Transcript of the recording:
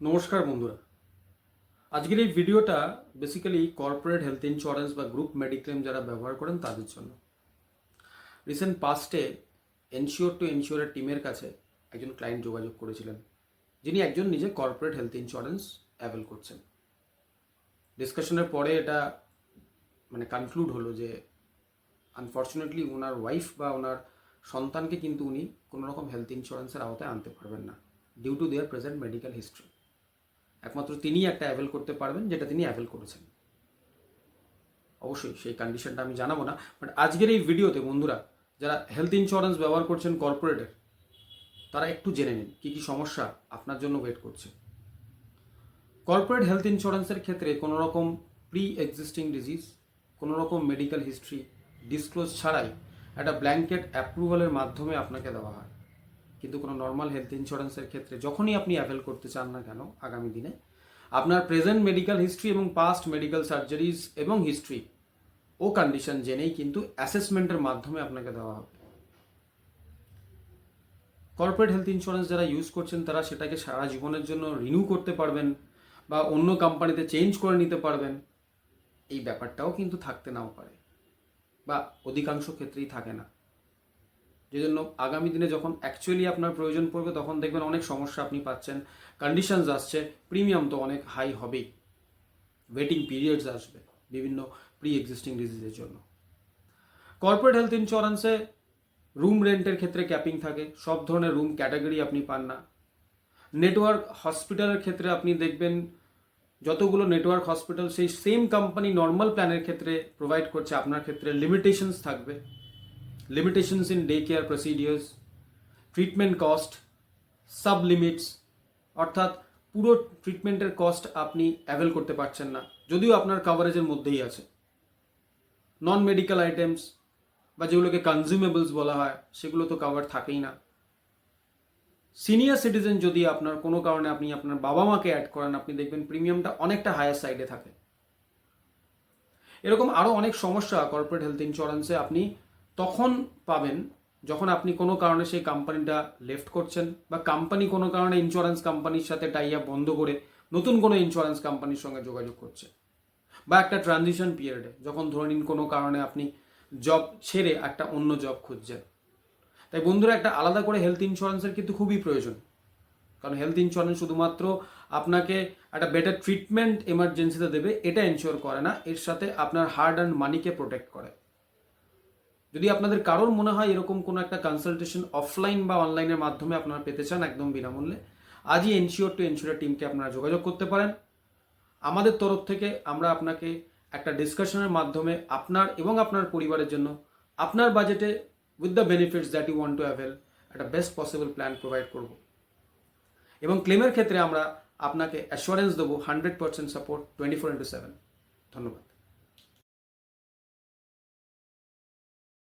নমস্কার বন্ধুরা। আজকের এই ভিডিওটা বেসিক্যালি কর্পোরেট হেলথ ইন্স্যুরেন্স বা গ্রুপ মেডিক্লেম যারা ব্যবহার করেন তাদের জন্য। রিসেন্ট পাস্টে এনশিওর টু এনশিওরের টিমের কাছে একজন ক্লায়েন্ট যোগাযোগ করেছিলেন, যিনি একজন নিজে কর্পোরেট হেলথ ইন্স্যুরেন্স অ্যাভেল করছেন। ডিসকাশনের পরে এটা মানে কনক্লুড হলো যে আনফর্চুনেটলি ওনার ওয়াইফ বা ওনার সন্তানকে কিন্তু উনি কোনো রকম হেলথ ইন্স্যুরেন্সের আওতায় আনতে পারবেন না due to their present medical history একমাত্র তিনিই একটা অ্যাভেল করতে পারবেন, যেটা তিনি অ্যাভেল করেছেন। অবশ্যই সেই কন্ডিশনটা আমি জানাব না বাট আজকের এই ভিডিওতে বন্ধুরা, যারা হেলথ ইন্স্যুরেন্স ব্যবহার করছেন কর্পোরেটের তারা একটু জেনে নিন, কী কী সমস্যা আপনার জন্য ওয়েট করছে। কর্পোরেট হেলথ ইন্স্যুরেন্সের ক্ষেত্রে কোনো রকম প্রি এক্সিস্টিং ডিজিজ কোনো রকম মেডিকেল হিস্ট্রি ডিসক্লোজ ছাড়াই একটা ব্ল্যাঙ্কেট অ্যাপ্রুভালের মাধ্যমে আপনাকে দেওয়া হয়। কিন্তু কোনো নর্মাল হেলথ ইন্স্যুরেন্সের ক্ষেত্রে যখনই আপনি অ্যাভেল করতে চান না কেন আগামী দিনে, আপনার প্রেজেন্ট মেডিকেল হিস্ট্রি এবং পাস্ট মেডিকেল সার্জারিজ এবং হিস্ট্রি ও কন্ডিশন জেনেই কিন্তু অ্যাসেসমেন্টের মাধ্যমে আপনাকে দেওয়া হবে। কর্পোরেট হেলথ ইন্স্যুরেন্স যারা ইউজ করছেন, তারা সেটাকে সারা জীবনের জন্য রিনিউ করতে পারবেন বা অন্য কোম্পানিতে চেঞ্জ করে নিতে পারবেন। এই ব্যাপারটাও কিন্তু থাকতে নাও পারে বা অধিকাংশ ক্ষেত্রেই থাকে না। যে জন্য আগামী দিনে যখন অ্যাকচুয়ালি আপনার প্রয়োজন পড়বে, তখন দেখবেন অনেক সমস্যা আপনি পাচ্ছেন। কন্ডিশনস আসছে প্রিমিয়াম তো অনেক হাই হবেই। ওয়েটিং পিরিয়ডস আসবে, বিভিন্ন প্রি এক্সিস্টিং ডিজিজের জন্য কর্পোরেট হেলথ ইন্স্যুরেন্সে রুম রেন্টের ক্ষেত্রে ক্যাপিং থাকে, সব ধরনের রুম ক্যাটাগরি আপনি পান না। নেটওয়ার্ক হসপিটালের ক্ষেত্রে আপনি দেখবেন যতগুলো নেটওয়ার্ক হসপিটাল সেই সেম কোম্পানি নর্মাল প্ল্যানের ক্ষেত্রে প্রোভাইড করছে, আপনার ক্ষেত্রে লিমিটেশনস থাকবে। Limitations in daycare procedures, cost sub limits অর্থাৎ পুরো ট্রিটমেন্টের কস্ট আপনি অ্যাভেল করতে পারছেন না। যদিও আপনার কাভারেজের মধ্যেই আছে। নন মেডিকেল আইটেমস বা যেগুলোকে কনজিউমেবলস বলা হয় সেগুলো তো কাভার থাকেই না। সিনিয়র সিটিজেন যদি আপনার কোনো কারণে আপনি আপনার বাবা মাকে অ্যাড করেন আপনি দেখবেন প্রিমিয়ামটা অনেকটা হায়ার সাইডে থাকে। এরকম আরও অনেক সমস্যা কর্পোরেট হেলথ ইন্স্যুরেন্সে আপনি তখন পাবেন যখন আপনি কোনো কারণে সেই কোম্পানিটা লেফট করছেন বা কোম্পানি কোনো কারণে ইন্স্যুরেন্স কোম্পানির সাথে টাই আপ বন্ধ করে নতুন কোনো ইন্স্যুরেন্স কোম্পানির সঙ্গে যোগাযোগ করছে। বা একটা ট্রানজিশন পিরিয়ডে যখন ধরে নিন কোনো কারণে আপনি জব ছেড়ে একটা অন্য জব খুঁজছেন। তাই বন্ধুরা, একটা আলাদা করে হেলথ ইন্স্যুরেন্সের কিন্তু খুবই প্রয়োজন। কারণ হেলথ ইন্স্যুরেন্স শুধুমাত্র আপনাকে একটা বেটার ট্রিটমেন্ট এমার্জেন্সিতে দেবে, এটা এনশিওর করে না, এর সাথে আপনার হার্ড অ্যান্ড মানিকে প্রোটেক্ট করে। যদি আপনাদের কারোর মনে হয় এরকম কোনো একটা কনসালটেশন অফলাইন বা অনলাইনের মাধ্যমে আপনারা পেতে চান একদম বিনামূল্যে, আজই এনশিওর টু এনশিওর টিমকে আপনারা যোগাযোগ করতে পারেন। আমাদের তরফ থেকে আমরা আপনাকে একটা ডিসকাশনের মাধ্যমে আপনার এবং আপনার পরিবারের জন্য, আপনার বাজেটে with the benefits that you want to avail একটা বেস্ট পসিবল প্ল্যান প্রোভাইড করব। এবং ক্লেমের ক্ষেত্রে আমরা আপনাকে অ্যাসুরেন্স দেবো hundred percent support twenty four into seven ধন্যবাদ।